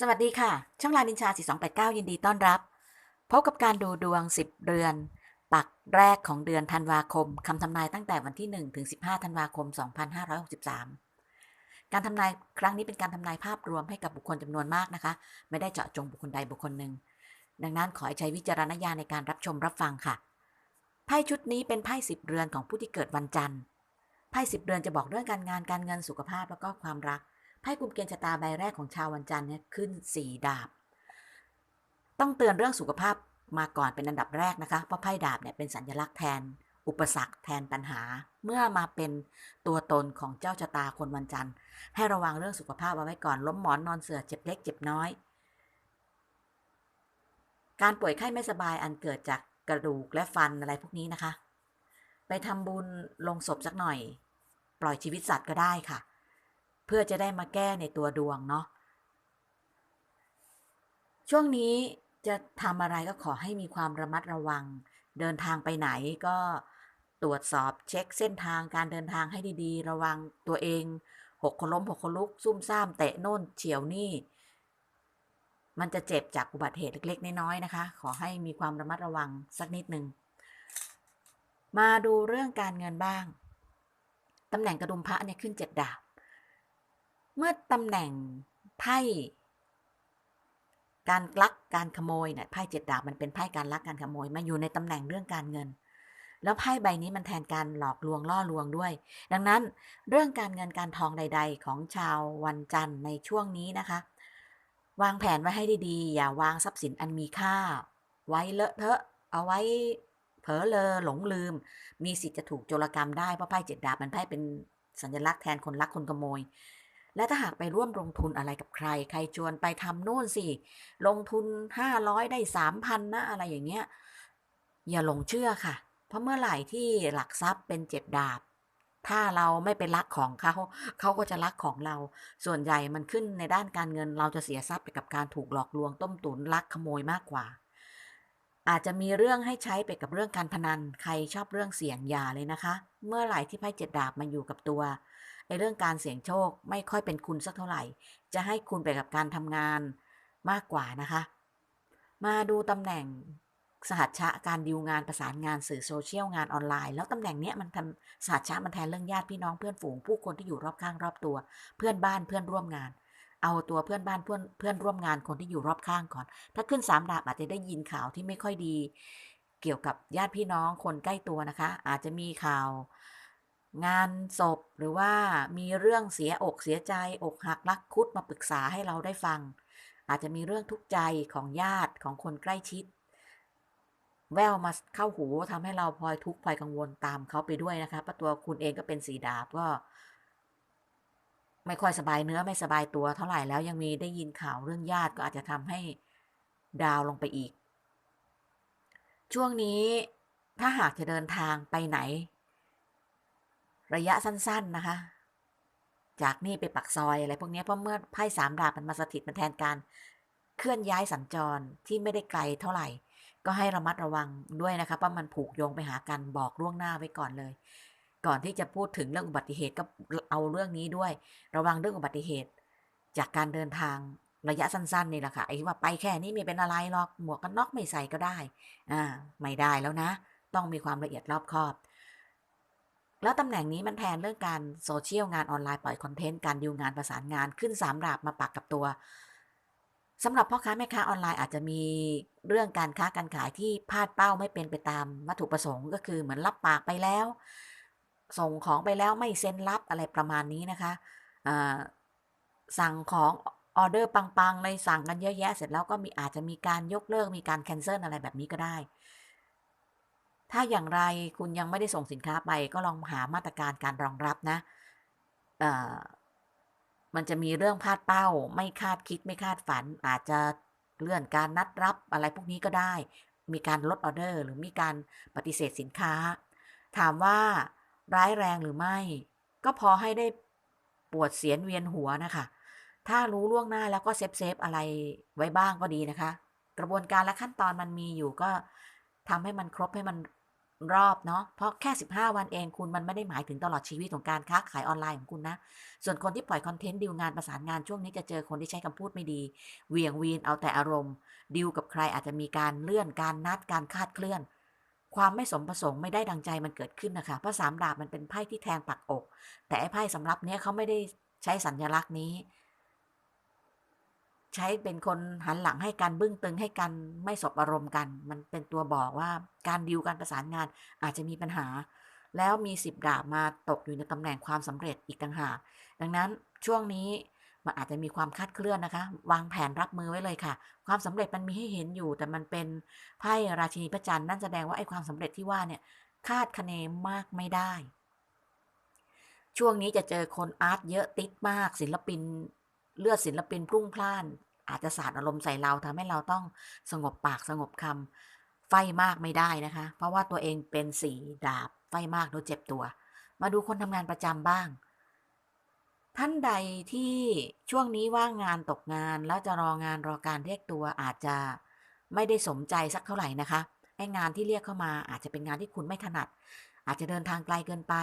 สวัสดีค่ะ ช่องลานินชา 4289 ยินดีต้อนรับ พบกับการดูดวง 10 เดือน ปักแรกของเดือนธันวาคม คำทำนายตั้งแต่วันที่ 1 ถึง 15 ธันวาคม 2563 การทำนายครั้งนี้เป็นการทำนายภาพรวมให้กับบุคคลจำนวนมากนะคะ ไม่ได้เจาะจงบุคคลใดบุคคลหนึ่ง ดังนั้นขอให้ใช้วิจารณญาณในการรับชมรับฟังค่ะ ไพ่ชุดนี้เป็นไพ่สิบเรือนของผู้ที่เกิดวันจันทร์ ไพ่สิบเรือนจะบอกเรื่องการงานการเงินสุขภาพแล้วก็ความรัก ไพ่กลุ่มเกณฑ์ชะตาใบแรกของชาววันจันทร์เนี่ยขึ้นสี่ดาบ ต้องเตือนเรื่องสุขภาพมาก่อนเป็นอันดับแรกนะคะ เพราะไพ่ดาบเนี่ยเป็นสัญลักษณ์แทน อุปสรรคแทนปัญหา เมื่อมาเป็นตัวตนของเจ้าชะตาคนวันจันทร์ ให้ระวังเรื่องสุขภาพเอาไว้ก่อนล้มหมอนนอนเสือเจ็บเล็กเจ็บน้อย การป่วยไข้ไม่สบายอันเกิดจากกระดูกและฟันอะไรพวกนี้นะคะ ไปทำบุญลงศพสักหน่อย ปล่อยชีวิตสัตว์ก็ได้ค่ะ เพื่อจะได้มาแก้ในตัวดวงเนาะช่วงนี้จะทำอะไรก็ขอให้มีความระมัดระวัง เดินทางไปไหนก็ตรวจสอบเช็คเส้นทางการเดินทางให้ดีๆ ระวังตัวเองหกคนล้มหกคนลุก ซุ่มซ่ามเตะโน่นเฉียวนี่ มันจะเจ็บจากอุบัติเหตุเล็กๆ น้อยๆนะคะ ขอให้มีความระมัดระวังสักนิดหนึ่งมาดูเรื่องการเงินบ้าง ตำแหน่งกระดุมพระเนี่ยขึ้นเจ็ดดาบ เมื่อตำแหน่งไพ่การลักการขโมยเนี่ยไพ่เจ็ดดาบมันเป็นไพ่การลักการขโมยมาอยู่ในตำแหน่งเรื่องการเงิน แล้วไพ่ใบนี้มันแทนการหลอกลวงล่อลวงด้วย ดังนั้นเรื่องการเงินการทองใด ๆ ของชาววันจันทร์ในช่วงนี้นะคะ วางแผนไว้ให้ดีๆ อย่าวางทรัพย์สินอันมีค่า ไว้เลอะเทอะ เอาไว้เผลอเลอหลงลืม มีสิทธิ์จะถูกโจรกรรมได้เพราะไพ่เจ็ดดาบมันไพ่เป็นสัญลักษณ์แทนคนลักคนขโมย และถ้าหากไปร่วมลงทุนอะไรกับใคร ใครชวนไปทำโน่นสิ ลงทุนห้าร้อยได้สามพันนะ อะไรอย่างเงี้ย อย่าหลงเชื่อค่ะ เพราะเมื่อไหร่ที่หลักทรัพย์เป็นเจ็ดดาบ ถ้าเราไม่ไปลักของเขา เขาก็จะลักของเรา ส่วนใหญ่มันขึ้นในด้านการเงิน เราจะเสียทรัพย์ไปกับการถูกหลอกลวงต้มตุนลักขโมยมากกว่า อาจจะมีเรื่องให้ใช้ไปกับเรื่องการพนัน ใครชอบเรื่องเสี่ยงยาเลยนะคะ เมื่อไหร่ที่ไพ่เจ็ดดาบมาอยู่กับตัว ไอ้เรื่องการเสี่ยงโชคไม่ค่อยเป็นคุณสักเท่าไหร่ จะให้คุณไปกับการทำงานมากกว่านะคะ มาดูตำแหน่งสหัชชะการดิวงานประสานงานสื่อโซเชียลงานออนไลน์ แล้วตำแหน่งเนี้ยมันทำสหัชชะมันแทนเรื่องญาติพี่น้องเพื่อนฝูงผู้คนที่อยู่รอบข้างรอบตัว เพื่อนบ้านเพื่อนร่วมงาน เอาตัวเพื่อนบ้านเพื่อนเพื่อนร่วมงานคนที่อยู่รอบข้างก่อน ถ้าขึ้นสามดาบอาจจะได้ยินข่าวที่ไม่ค่อยดี เกี่ยวกับญาติพี่น้องคนใกล้ตัวนะคะ อาจจะมีข่าว งานศพหรือว่ามีเรื่องเสียอกเสียใจอกหักรักคุดมาปรึกษาให้เราได้ฟัง อาจจะมีเรื่องทุกข์ใจของญาติของคนใกล้ชิด แววมาเข้าหูทำให้เราพลอยทุกข์พลอยกังวลตามเขาไปด้วยนะคะเพราะตัวคุณเองก็เป็นสีดาบก็ไม่ค่อยสบายเนื้อไม่สบายตัวเท่าไหร่แล้วยังมีได้ยินข่าวเรื่องญาติก็อาจจะทำให้ดาวลงไปอีก ช่วงนี้ถ้าหากจะเดินทางไปไหน ระยะสั้น ๆนะคะ จากนี่ไปปักซอยอะไรพวกนี้เพราะเมื่อไพ่สามดาบมันมาสถิตมันแทนการเคลื่อนย้ายสัญจรที่ไม่ได้ไกลเท่าไหร่ ก็ให้ระมัดระวังด้วยนะคะเพราะมันผูกโยงไปหากันบอกล่วงหน้าไว้ก่อนเลย ก่อนที่จะพูดถึงเรื่องอุบัติเหตุก็เอาเรื่องนี้ด้วย ระวังเรื่องอุบัติเหตุ จากการเดินทางระยะสั้นๆนี่แหละค่ะไอ้ว่าไปแค่นี้ไม่เป็นอะไรหรอกหมวกกันน็อกไม่ใส่ก็ได้อ่าไม่ได้แล้วนะ ต้องมีความละเอียดรอบคอบ แล้วตำแหน่งนี้มันแทนเรื่องการโซเชียลงานออนไลน์ปล่อยคอนเทนต์การดิวงานประสานงานขึ้นสามดาบมาปักกับตัวสำหรับพ่อค้าแม่ค้าออนไลน์อาจจะมีเรื่องการค้าการขายที่พลาดเป้าไม่เป็นไปตามวัตถุประสงค์ก็คือเหมือนรับปากไปแล้ว ส่งของไปแล้วไม่เซ็นรับอะไรประมาณนี้นะคะสั่งของออเดอร์ปังๆเลยสั่งกันเยอะแยะเสร็จแล้วก็มีอาจจะมีการยกเลิกมีการแคนเซิลอะไรแบบนี้ก็ได้ ถ้าอย่างไรคุณยังไม่ได้ส่งสินค้าไป ก็ลองหามาตรการการรองรับนะมันจะมีเรื่องพลาดเป้า ไม่คาดคิดไม่คาดฝัน อาจจะเลื่อนการนัดรับอะไรพวกนี้ก็ได้ มีการลดออเดอร์ หรือมีการปฏิเสธสินค้า ถามว่าร้ายแรงหรือไม่ ก็พอให้ได้ปวดเสียนเวียนหัวนะคะ ถ้ารู้ล่วงหน้าแล้วก็เซฟเซฟอะไรไว้บ้างก็ดีนะคะ กระบวนการและขั้นตอนมันมีอยู่ก็ทำให้มันครบให้มัน รอบเนาะเพราะแค่ 15 วันเองคุณมันไม่ได้หมายถึงตลอดชีวิตของการค้าขายออนไลน์ของคุณนะ ส่วนคนที่ปล่อยคอนเทนต์ดีลงานประสานงานช่วงนี้จะเจอคนที่ใช้คำพูดไม่ดีเวียงวีนเอาแต่อารมณ์ดีลกับใครอาจจะมีการเลื่อนการนัดการคาดเคลื่อน ความไม่สมประสงค์ไม่ได้ดังใจมันเกิดขึ้นนะคะเพราะสามดาบมันเป็นไพ่ที่แทงปักอก แต่ไอ้ไพ่สำรับเนี้ยเขาไม่ได้ใช้สัญลักษณ์นี้ ใช้เป็นคนหันหลังให้กันบึ้งตึงให้กันไม่สบอารมณ์กัน มันเป็นตัวบอกว่าการดิวการประสานงานอาจจะมีปัญหา แล้วมีสิบดาบมาตกอยู่ในตำแหน่งความสำเร็จอีกต่างหากดังนั้นช่วงนี้มันอาจจะมีความคาดเคลื่อนนะคะ วางแผนรับมือไว้เลยค่ะ ความสำเร็จมันมีให้เห็นอยู่ แต่มันเป็นไพ่ราชินีพระจันทร์นั่นแสดงว่าไอ้ความสำเร็จที่ว่าเนี่ยคาดคะเนมากไม่ได้ ช่วงนี้จะเจอคนอาร์ตเยอะติดมาก ศิลปิน เลือดศิลปินพรุ่งพล่าน อาจจะสาดอารมณ์ใส่เราทำให้เราต้องสงบปากสงบคำไฟมากไม่ได้นะคะ เพราะว่าตัวเองเป็นสีดาบ ไฟมากโดยเจ็บตัว มาดูคนทำงานประจำบ้าง ท่านใดที่ช่วงนี้ว่างงานตกงานแล้วจะรองานรอการเรียกตัวอาจจะไม่ได้สมใจสักเท่าไหร่นะคะไอ้งานที่เรียกเข้ามาอาจจะเป็นงานที่คุณไม่ถนัด อาจจะเดินทางไกลเกินไป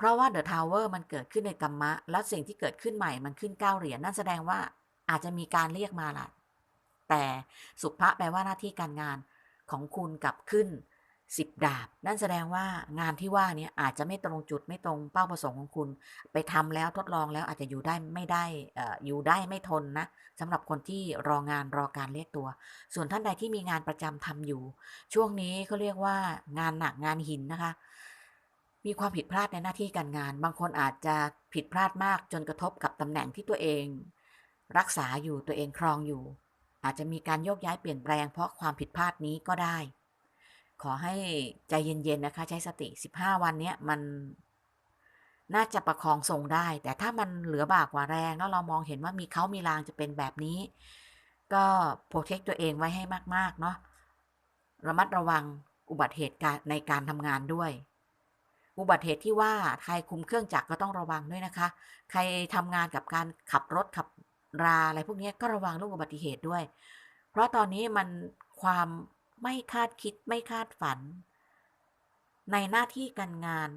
เพราะว่าเดอะทาวเวอร์มันเกิดขึ้นในกรรมะ แล้วสิ่งที่เกิดขึ้นใหม่มันขึ้นเก้าเหรียญนั่นแสดงว่าอาจจะมีการเรียกมาละแต่สุภะแปลว่าหน้าที่การงานของคุณกลับขึ้นสิบดาบ นั่นแสดงว่างานที่ว่านี้อาจจะไม่ตรงจุดไม่ตรงเป้าประสงค์ของคุณ ไปทำแล้วทดลองแล้วอาจจะอยู่ได้ไม่ได้ออยู่ได้ไม่ทนนะสำหรับคนที่รองานรอการเรียกตัว ส่วนท่านใดที่มีงานประจำทำอยู่ ช่วงนี้เขาเรียกว่างานหนักงานหินนะคะ มีความผิดพลาดในหน้าที่การงาน บางคนอาจจะผิดพลาดมากจนกระทบกับตำแหน่งที่ตัวเอง รักษาอยู่ตัวเองครองอยู่ อาจจะมีการโยกย้ายเปลี่ยนแปลงเพราะความผิดพลาดนี้ก็ได้ ขอให้ใจเย็นๆนะคะ ใช้สติ 15 วันนี้มันน่าจะประคองทรงได้ แต่ถ้ามันเหลือบากกว่าแรงแล้วเรามองเห็นว่ามีเขามีรางจะเป็นแบบนี้ ก็โปรเทคตัวเองไว้ให้มากๆเนาะระมัดระวังอุบัติเหตุการในการทำงานด้วย อุบัติเหตุที่ว่าใครคุมเครื่องจักรก็ต้องระวังด้วยนะคะ ใครทำงานกับการขับรถขับราอะไรพวกนี้ก็ระวังเรื่องอุบัติเหตุด้วย เพราะตอนนี้มันความไม่คาดคิดไม่คาดฝัน ในหน้าที่การงาน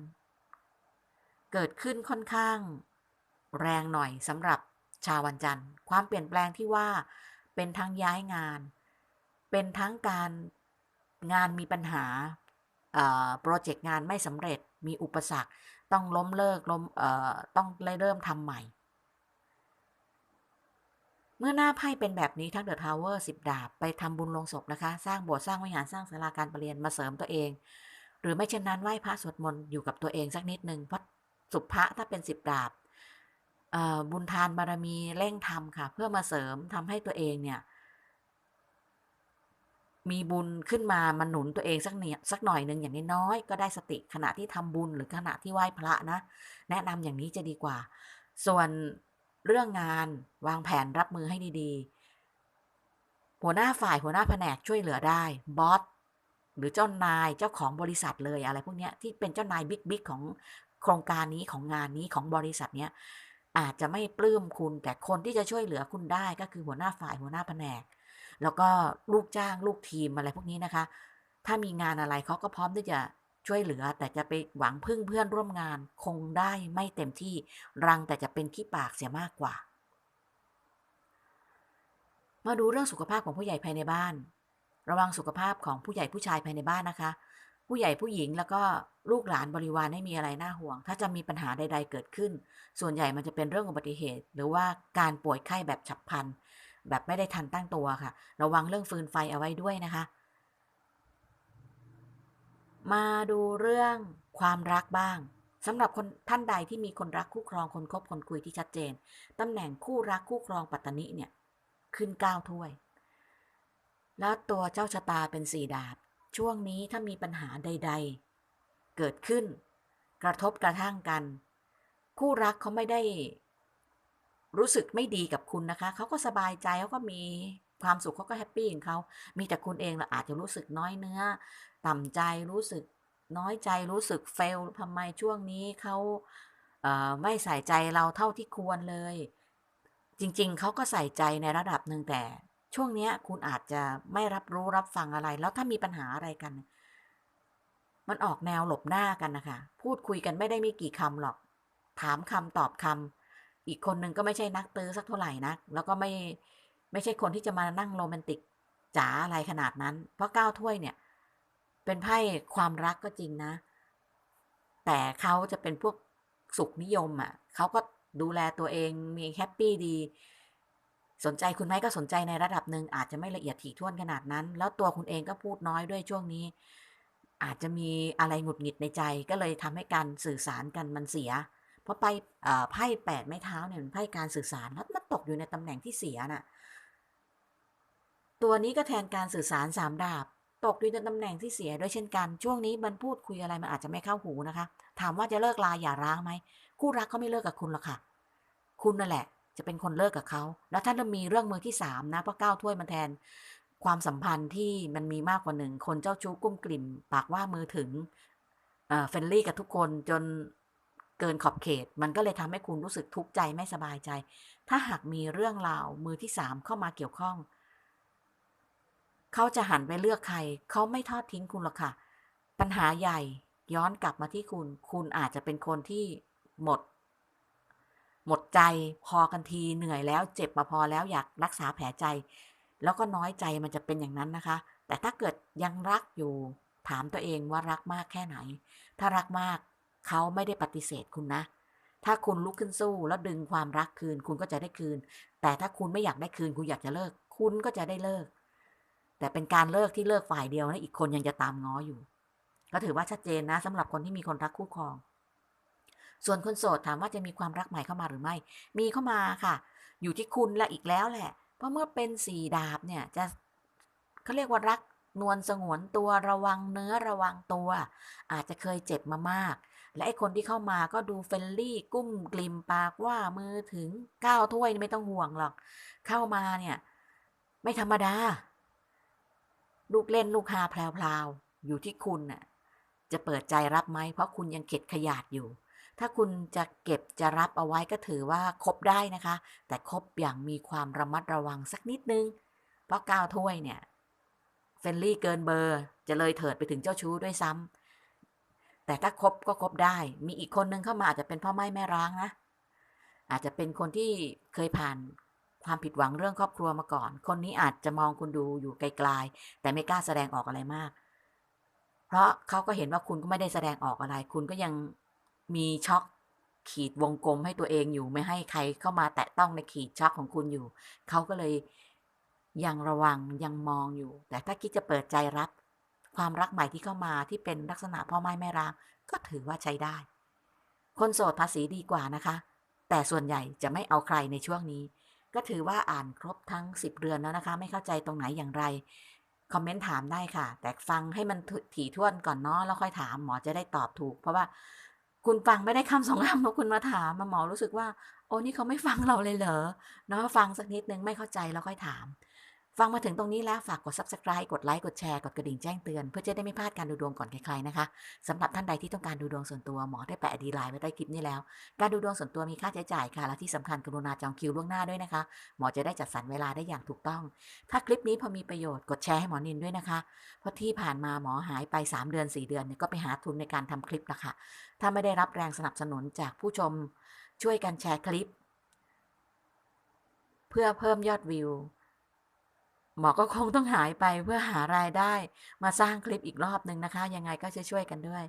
เกิดขึ้นค่อนข้าง แรงหน่อยสำหรับชาววันจันทร์ ความเปลี่ยนแปลงที่ว่าเป็นทั้งย้ายงาน เป็นทั้งการงานมีปัญหา โปรเจกต์งานไม่สำเร็จมีอุปสรรค ต้องล้มเลิกล้มต้องเริ่มทำใหม่ เมื่อหน้าไพ่เป็นแบบนี้ทั้งเดอะทาวเวอร์สิบดาบ ไปทำบุญลงศพนะคะ สร้างโบสถ์สร้างวิหารสร้างศาลาการประเรียนมาเสริมตัวเอง หรือไม่เช่นนั้นไหว้พระสวดมนต์อยู่กับตัวเองสักนิดหนึ่งเพราะสุภะถ้าเป็นสิบดาบบุญทานบารมีเร่งทำค่ะ เพื่อมาเสริมทำให้ตัวเองเนี่ย มีบุญขึ้นมามาหนุนตัวเองสักเนี่ยสักหน่อยหนึ่งอย่างน้อยๆก็ได้สติขณะที่ทำบุญหรือขณะที่ไหว้พระนะ แนะนำอย่างนี้จะดีกว่า ส่วนเรื่องงานวางแผนรับมือให้ดีๆ หัวหน้าฝ่ายหัวหน้าแผนกช่วยเหลือได้บอสหรือเจ้านายเจ้าของบริษัทเลยอะไรพวกนี้ที่เป็นเจ้านายบิ๊กๆของโครงการนี้ของงานนี้ของบริษัทเนี้ยอาจจะไม่ปลื้มคุณแต่คนที่จะช่วยเหลือคุณได้ก็คือหัวหน้าฝ่ายหัวหน้าแผนก แล้วก็ลูกจ้างลูกทีมอะไรพวกนี้นะคะ ถ้ามีงานอะไรเขาก็พร้อมที่จะช่วยเหลือ แต่จะไปหวังพึ่งเพื่อนร่วมงานคงได้ไม่เต็มที่รังแต่จะเป็นขี้ปากเสียมากกว่า มาดูเรื่องสุขภาพของผู้ใหญ่ภายในบ้าน ระวังสุขภาพของผู้ใหญ่ผู้ชายภายในบ้านนะคะ ผู้ใหญ่ผู้หญิงแล้วก็ลูกหลานบริวารไม่มีอะไรน่าห่วง ถ้าจะมีปัญหาใด ๆ เกิดขึ้น ส่วนใหญ่มันจะเป็นเรื่องอุบัติเหตุ หรือว่าการป่วยไข้แบบฉับพลัน แบบไม่ได้ทันตั้งตัวค่ะ ระวังเรื่องฟืนไฟเอาไว้ด้วยนะคะ มาดูเรื่องความรักบ้างสำหรับคนท่านใดที่มีคนรักคู่ครองคนคบคนคุยที่ชัดเจนตำแหน่งคู่รักคู่ครองปัตตนิเนี่ยขึ้นเก้าถ้วย แล้วตัวเจ้าชะตาเป็นสี่ดาบ ช่วงนี้ถ้ามีปัญหาใด ๆ เกิดขึ้น กระทบกระทั่งกัน คู่รักเขาไม่ได้ รู้สึกไม่ดีกับคุณนะคะ เขาก็สบายใจเขาก็มีความสุขเขาก็แฮปปี้ของเขา มีแต่คุณเองละอาจจะรู้สึกน้อยเนื้อ ต่ำใจรู้สึกน้อยใจรู้สึกเฟลทำไมช่วงนี้เขาเไม่ใส่ใจเราเท่าที่ควรเลย จริงๆ เขาก็ใส่ใจในระดับหนึ่งแต่ ช่วงนี้คุณอาจจะไม่รับรู้รับฟังอะไร แล้วถ้ามีปัญหาอะไรกัน มันออกแนวหลบหน้ากันนะคะ พูดคุยกันไม่ได้มีกี่คำหรอก ถามคำตอบคำ อีกคนหนึ่งก็ไม่ใช่นักตื้อสักเท่าไหร่นักแล้วก็ไม่ไม่ใช่คนที่จะมานั่งโรแมนติกจ๋าอะไรขนาดนั้น เพราะเก้าถ้วยเนี่ย เป็นไพ่ความรักก็จริงนะ แต่เขาจะเป็นพวกสุขนิยมอะ่ะเขาก็ดูแลตัวเองมีแฮปปี้ดี สนใจคุณไหมก็สนใจในระดับหนึ่งอาจจะไม่ละเอียดถี่ถ้วนขนาดนั้น แล้วตัวคุณเองก็พูดน้อยด้วยช่วงนี้ อาจจะมีอะไรหงุดหงิดในใจก็เลยทำให้การสื่อสารกันมันเสีย เพราะไปไพ่แปดไม้เท้าเนี่ยมันไพ่การสื่อสารแล้วมันตกอยู่ในตำแหน่งที่เสียน่ะ ตัวนี้ก็แทนการสื่อสารสามดาบ ตกอยู่ในตำแหน่งที่เสียด้วยเช่นกัน ช่วงนี้มันพูดคุยอะไรมันอาจจะไม่เข้าหูนะคะ ถามว่าจะเลิกลาอย่าร้างไหมคู่รักเขาไม่เลิกกับคุณหรอกค่ะ คุณนั่นแหละ จะเป็นคนเลิกกับเขา แล้วถ้าจะมีเรื่องมือที่สามนะเพราะก้าวถ้วยมันแทนความสัมพันธ์ที่มันมีมากกว่าหนึ่งคนเจ้าชู้กุ้มกลิ่ม ปากว่ามือถึงเฟรนลี่กับทุกคนจน เกินขอบเขต มันก็เลยทำให้คุณรู้สึกทุกข์ใจไม่สบายใจ ถ้าหากมีเรื่องราวมือที่สามเข้ามาเกี่ยวข้อง เขาจะหันไปเลือกใคร เขาไม่ทอดทิ้งคุณหรอกค่ะ ปัญหาใหญ่ย้อนกลับมาที่คุณ คุณอาจจะเป็นคนที่หมด หมดใจพอกันทีเหนื่อยแล้ว เจ็บมาพอแล้วอยากรักษาแผลใจ แล้วก็น้อยใจมันจะเป็นอย่างนั้นนะคะ แต่ถ้าเกิดยังรักอยู่ถามตัวเองว่ารักมากแค่ไหน ถ้ารักมาก เขาไม่ได้ปฏิเสธคุณนะ ถ้าคุณลุกขึ้นสู้แล้วดึงความรักคืน คุณก็จะได้คืน แต่ถ้าคุณไม่อยากได้คืน คุณอยากจะเลิก คุณก็จะได้เลิก แต่เป็นการเลิกที่เลิกฝ่ายเดียวนะอีกคนยังจะตามง้ออยู่ ก็ถือว่าชัดเจนนะสำหรับคนที่มีคนรักคู่ครอง ส่วนคนโสดถามว่าจะมีความรักใหม่เข้ามาหรือไม่ มีเข้ามาค่ะ อยู่ที่คุณและอีกแล้วแหละ เพราะเมื่อเป็นสี่ดาบเนี่ยจะเขาเรียกว่ารักนวลสงวนตัวระวังเนื้อระวังตัว อาจจะเคยเจ็บมามาก และไอคนที่เข้ามาก็ดูเฟรนลี่กุ้มกลิ่มปากว่ามือถึงก้าวถ้วยไม่ต้องห่วงหรอก เข้ามาเนี่ย ไม่ธรรมดา ลูกเล่นลูกฮาแพลวๆ อยู่ที่คุณน่ะ จะเปิดใจรับไหม เพราะคุณยังเข็ดขยาดอยู่ ถ้าคุณจะเก็บจะรับเอาไว้ก็ถือว่าคบได้นะคะ แต่คบอย่างมีความระมัดระวังสักนิดนึง เพราะก้าวถ้วยเนี่ยเฟรนลี่เกินเบอร์ จะเลยเถิดไปถึงเจ้าชู้ด้วยซ้ำ แต่ถ้าคบก็คบได้ มีอีกคนนึงเข้ามาอาจจะเป็นพ่อไม่แม่ร้างนะ อาจจะเป็นคนที่เคยผ่านความผิดหวังเรื่องครอบครัวมาก่อน คนนี้อาจจะมองคุณดูอยู่ไกลๆ แต่ไม่กล้าแสดงออกอะไรมาก เพราะเขาก็เห็นว่าคุณก็ไม่ได้แสดงออกอะไร คุณก็ยังมีช็อกขีดวงกลมให้ตัวเองอยู่ ไม่ให้ใครเข้ามาแตะต้องในขีดช็อกของคุณอยู่ เขาก็เลยยังระวังยังมองอยู่ แต่ถ้าคิดจะเปิดใจรับ ความรักใหม่ที่เข้ามาที่เป็นลักษณะพ่อไม้แม่ร้างก็ถือว่าใช้ได้ คนโสดภาษีดีกว่านะคะ แต่ส่วนใหญ่จะไม่เอาใครในช่วงนี้ ก็ถือว่าอ่านครบทั้ง 10เรือนแล้วนะคะ ไม่เข้าใจตรงไหนอย่างไรคอมเมนต์ถามได้ค่ะ แต่ฟังให้มันถี่ถ้วนก่อนเนาะแล้วค่อยถามหมอจะได้ตอบถูก เพราะว่าคุณฟังไม่ได้คำสองคำแล้วคุณมาถามมาหมอรู้สึกว่า โอ้นี่เขาไม่ฟังเราเลยเหรอเนาะฟังสักนิดนึงไม่เข้าใจแล้วค่อยถาม ฟังมาถึงตรงนี้แล้วฝากกด subscribe กดไลค์ กดแชร์ กดกระดิ่งแจ้งเตือน เพื่อจะได้ไม่พลาดการดูดวงก่อนใครๆนะคะสำหรับท่านใดที่ต้องการดูดวงส่วนตัวหมอได้แปะดีไลน์ไว้ใต้คลิปนี้แล้ว การดูดวงส่วนตัวมีค่าใช้จ่ายค่ะ และที่สำคัญกรุณาจองคิวล่วงหน้าด้วยนะคะ หมอจะได้จัดสรรเวลาได้อย่างถูกต้อง ถ้าคลิปนี้พอมีประโยชน์กดแชร์ให้หมอนินด้วยนะคะ เพราะที่ผ่านมาหมอหายไป 3 เดือน 4 เดือนเนี่ยก็ไปหาทุนในการทำคลิปละค่ะ ถ้าไม่ได้รับแรงสนับสนุนจากผู้ชมช่วยกันแชร์คลิป เพื่อเพิ่มยอดวิว หมอก็คงต้องหายไปเพื่อหารายได้ มาสร้างคลิปอีกรอบหนึ่งนะคะ ยังไงก็ช่วยๆกันด้วย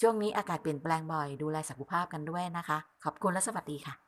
ช่วงนี้อากาศเปลี่ยนแปลงบ่อย ดูแลสุขภาพกันด้วยนะคะ ขอบคุณและสวัสดีค่ะ